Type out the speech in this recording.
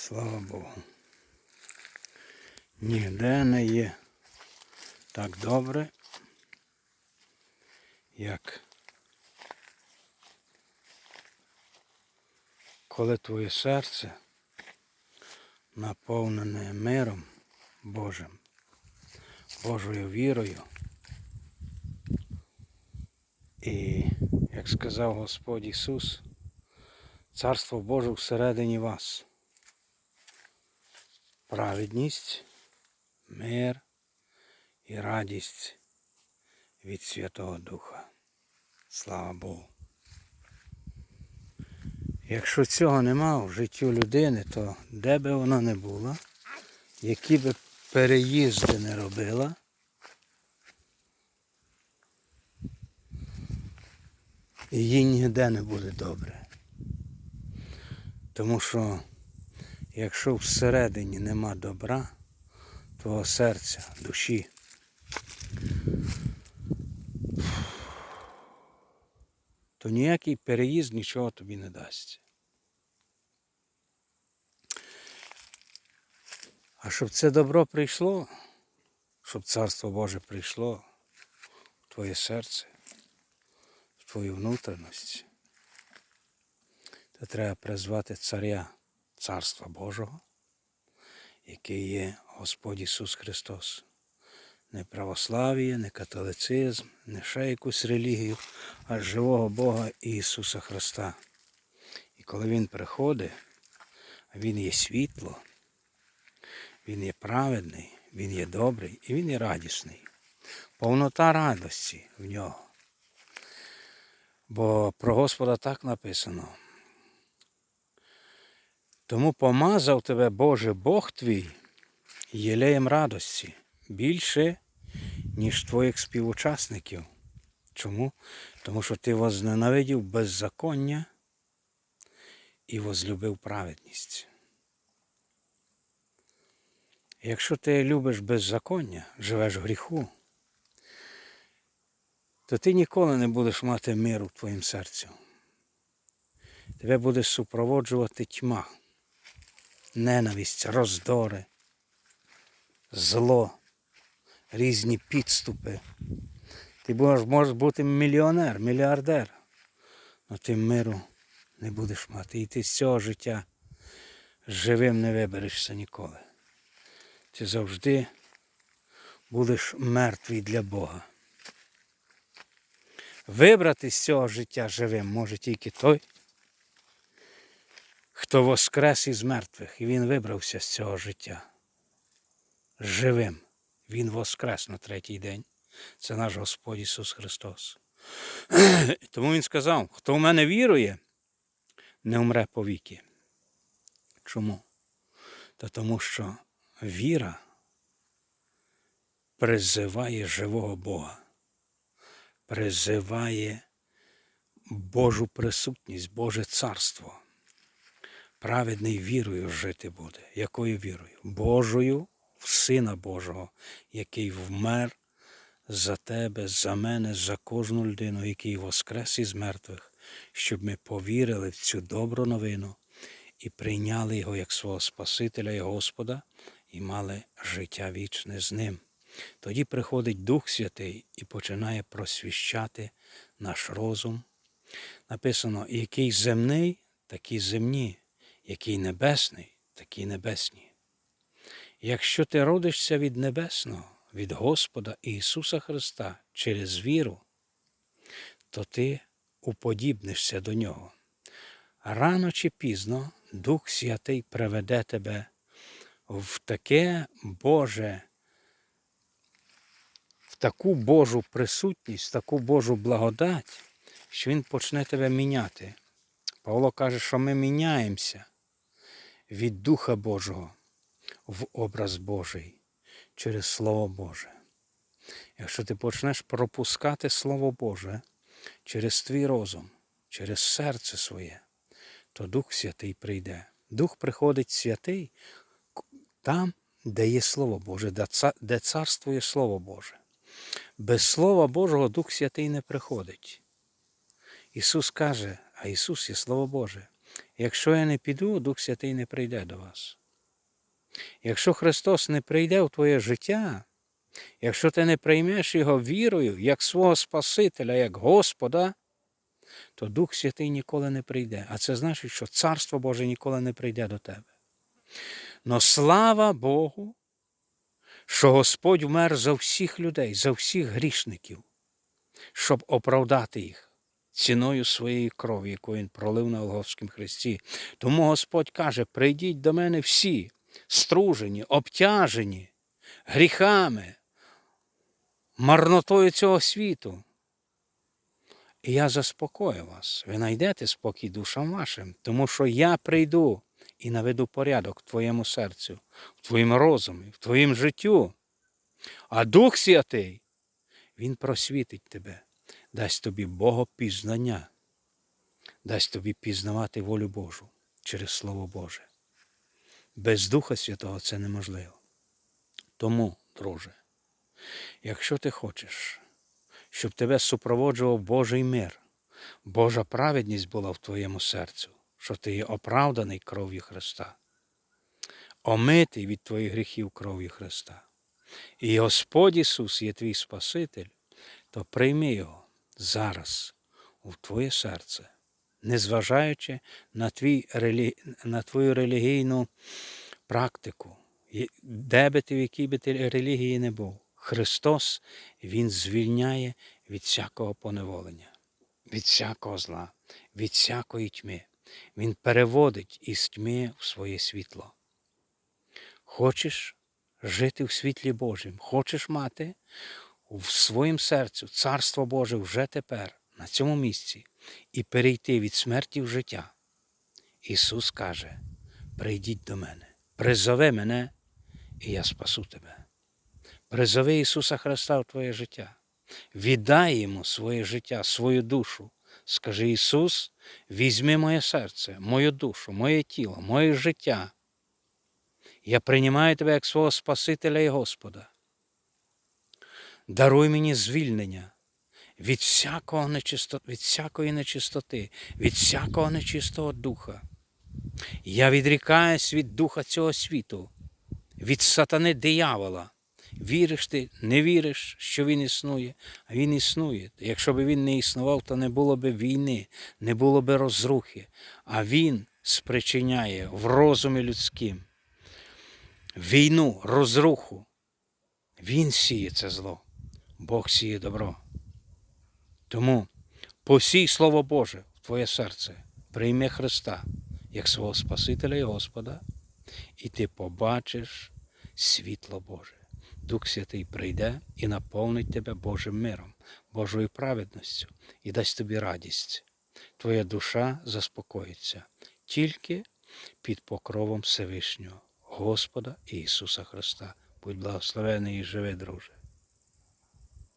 Слава Богу. Ніде не є так добре, як коли твоє серце наповнене миром Божим, Божою вірою. І, як сказав Господь Ісус, Царство Боже всередині вас. Праведність, мир і радість від Святого Духа. Слава Богу. Якщо цього нема в життю людини, то де би вона не була, які би переїзди не робила, їй ніде не буде добре. Тому що якщо всередині нема добра, твого серця, душі, то ніякий переїзд нічого тобі не дасть. А щоб це добро прийшло, щоб Царство Боже прийшло в твоє серце, в твою внутрішність, то треба призвати царя Царства Божого, який є Господь Ісус Христос. Не православ'я, не католицизм, не ще якусь релігію, а живого Бога Ісуса Христа. І коли Він приходить, Він є світло, Він є праведний, Він є добрий і Він є радісний. Повнота радості в нього. Бо про Господа так написано. Тому помазав тебе Боже Бог твій єлеєм радості більше, ніж твоїх співучасників. Чому? Тому що ти возненавидів беззаконня і возлюбив праведність. Якщо ти любиш беззаконня, живеш в гріху, то ти ніколи не будеш мати миру в твоїм серці. Тебе буде супроводжувати тьма ненависть, роздори, зло, різні підступи. Ти можеш бути мільйонер, мільярдер, але ти миру не будеш мати. І ти з цього життя живим не виберешся ніколи. Ти завжди будеш мертвий для Бога. Вибрати з цього життя живим може тільки той, хто воскрес із мертвих, і він вибрався з цього життя. Живим. Він воскрес на третій день. Це наш Господь Ісус Христос. Тому Він сказав, хто в мене вірує, не умре повіки. Чому? Та тому що віра призиває живого Бога, призиває Божу присутність, Боже царство праведний вірою жити буде. Якою вірою? Божою в Сина Божого, який вмер за тебе, за мене, за кожну людину, який воскрес із мертвих, щоб ми повірили в цю добру новину і прийняли його як свого Спасителя і Господа, і мали життя вічне з ним. Тоді приходить Дух Святий і починає просвіщати наш розум. Написано, який земний, такі земні, який небесний, такі небесні. Якщо ти родишся від Небесного, від Господа Ісуса Христа через віру, то ти уподібнишся до Нього. Рано чи пізно Дух Святий приведе тебе в таке Боже, в таку Божу присутність, в таку Божу благодать, що Він почне тебе міняти. Павло каже, що ми міняємося від Духа Божого в образ Божий через Слово Боже. Якщо ти почнеш пропускати Слово Боже через твій розум, через серце своє, то Дух Святий прийде. Дух приходить святий там, де є Слово Боже, де царствує Слово Боже. Без Слова Божого Дух Святий не приходить. Ісус каже, а Ісус є Слово Боже. Якщо я не піду, Дух Святий не прийде до вас. Якщо Христос не прийде в твоє життя, якщо ти не приймеш Його вірою, як свого Спасителя, як Господа, то Дух Святий ніколи не прийде. А це значить, що Царство Боже ніколи не прийде до тебе. Но слава Богу, що Господь вмер за всіх людей, за всіх грішників, щоб оправдати їх ціною своєї крові, яку Він пролив на Голгофському хресті. Тому Господь каже: прийдіть до мене всі, стружені, обтяжені гріхами, марнотою цього світу. І я заспокою вас, ви знайдете спокій душам вашим, тому що я прийду і наведу порядок в твоєму серцю, в твоєму розумі, в твоєму життю. А Дух Святий, Він просвітить тебе, дасть тобі Богопізнання, дасть тобі пізнавати волю Божу через Слово Боже. Без Духа Святого це неможливо. Тому, друже, якщо ти хочеш, щоб тебе супроводжував Божий мир, Божа праведність була в твоєму серцю, що ти є оправданий кров'ю Христа, омитий від твоїх гріхів кров'ю Христа. І Господь Ісус є твій Спаситель, то прийми Його зараз у твоє серце, незважаючи на, твій, на твою релігійну практику, де би ти, в якій би ти релігії не був. Христос, Він звільняє від всякого поневолення, від всякого зла, від всякої тьми. Він переводить із тьми в своє світло. Хочеш жити в світлі Божім, хочеш мати в своїм серцю Царство Боже вже тепер, на цьому місці, і перейти від смерті в життя. Ісус каже: прийдіть до мене, призови мене, і я спасу тебе. Призови Ісуса Христа в твоє життя. Віддай Йому своє життя, свою душу. Скажи Ісус, візьми моє серце, мою душу, моє тіло, моє життя. Я приймаю тебе як свого Спасителя і Господа. Даруй мені звільнення від всякого нечисто... від всякої нечистоти, від всякого нечистого духа. Я відрікаюсь від духа цього світу, від сатани диявола. Віриш ти, не віриш, що він існує, а він існує. Якщо б він не існував, то не було б війни, не було б розрухи, а він спричиняє в розумі людським війну, розруху. Він сіє це зло, Бог сіє добро. Тому посій Слово Боже в твоє серце, прийми Христа як свого Спасителя і Господа, і ти побачиш світло Боже. Дух Святий прийде і наповнить тебе Божим миром, Божою праведністю і дасть тобі радість. Твоя душа заспокоїться тільки під покровом Всевишнього, Господа Ісуса Христа. Будь благословений і живи, друже.